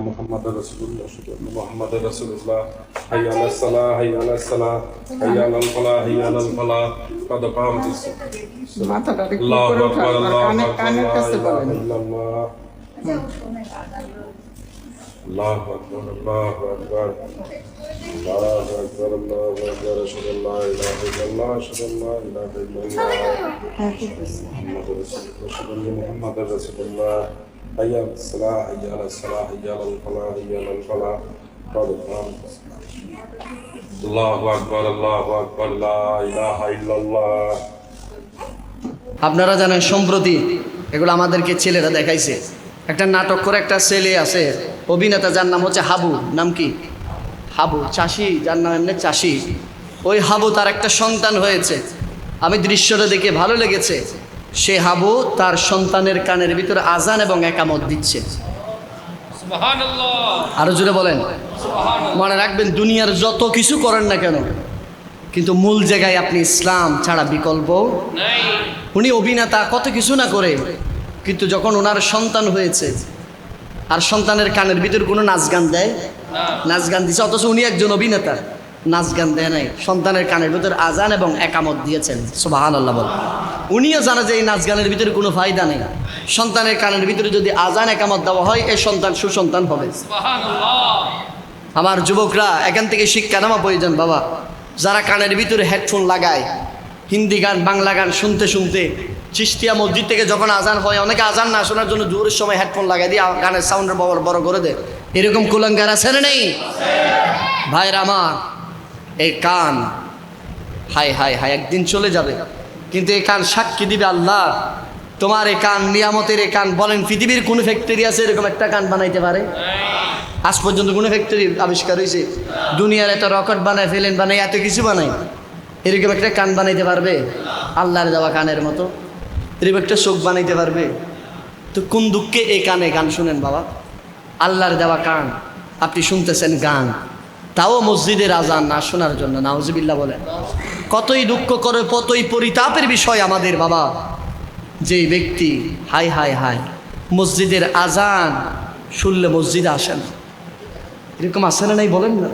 محمد رسول الله محمد رسول الله حي على الصلاة حي على الصلاة حي على الفلاح حي على الفلاح قد قامت الصلاة الله أكبر الله أكبر لا إله إلا الله الله أكبر الله أكبر الله أكبر الله أكبر أشهد أن لا إله إلا الله أشهد أن لا إله إلا الله محمد رسول الله أشهد أن محمد رسول الله حي على الصلاة حي على الصلاة حي على الفلاح حي على الفلاح قد قامت الصلاة الله أكبر الله أكبر لا إله إلا الله আপনারা জানেন সম্প্রতি এগুলো আমাদেরকে ছেলেরা দেখাইছে একটা নাটক করে একটা ছেলে আছে অভিনেতা যার নাম হচ্ছে হাবু নাম কি হাবু চাষি যার নাম এমনি চাষি। ওই হাবু তার একটা সন্তান হয়েছে। আমি দৃশ্যটা দেখে ভালো লেগেছে। সে হাবু তার সন্তানের কানের ভিতরে আজান এবং একামত দিচ্ছে। আরও জুড়ে বলেন। মনে রাখবেন দুনিয়ার যত কিছু করেন না কেন কিন্তু মূল জায়গায় আপনি ইসলাম ছাড়া বিকল্প উনি অভিনেতা কত কিছু না করে কিন্তু যখন ওনার সন্তান হয়েছে আর সন্তানের কানের ভিতর কোনো নাচ গান দেয় নাচ গান দিছে অথচ উনি একজন অভিনেতা। নাচ গান দেয় নাই। সন্তানের কানের ভিতর আজান এবং একামত দিয়েছেন। সোবাহান আল্লাহ বল উনিও জানে যে এই নাচ গানের ভিতরে কোনো ফায়দা নেই। সন্তানের কানের ভিতরে যদি আজান একামত দেওয়া হয় এই সন্তান সুসন্তান হবে। আমার যুবকরা এখান থেকে শিক্ষা নেওয়া প্রয়োজন বাবা। যারা কানের ভিতরে হেডফোন লাগায় হিন্দি গান বাংলা গান শুনতে শুনতে চিস্তিয়া মসজিদ থেকে যখন আজান হয়, অনেকে আজান না শোনার জন্য জোরের সময় হেডফোন লাগাই দিয়ে গানের সাউন্ডের বড় বড় করে দেয়। এরকম কুলঙ্গার আছে না নেই? ভাইর আমার, এই কান হাই হাই হাই একদিন চলে যাবে। কিন্তু এই কান সাক্ষী দিবে আল্লাহ। তোমার এই কান, নিয়ামতের এই কান, বলেন পৃথিবীর কোন ফ্যাক্টরি আছে এরকম একটা কান বানাইতে পারে? আজ পর্যন্ত কোনো ফ্যাক্টরি আবিষ্কার হয়েছে দুনিয়ার এত রকেট বানায় ফেলেন বানায়, এত কিছু বানায়। এরকম একটা কান বানাইতে পারবে? আল্লাহর দেওয়া কানের মতো। এরকম একটা চোখ বানাইতে পারবে? তো কোন দুঃখে এই কানে গান শুনেন বাবা? আল্লাহর দেওয়া কান, আপনি শুনতেছেন গান। তাও মসজিদের আজান না শোনার জন্য নাউজিবিল্লা বলেন। কতই দুঃখ করে, কতই পরিতাপের বিষয় আমাদের বাবা। যেই ব্যক্তি, হাই হাই হাই, মসজিদের আজান শুনলে মসজিদে আসেন এরকম আসে না নাই বলেন না?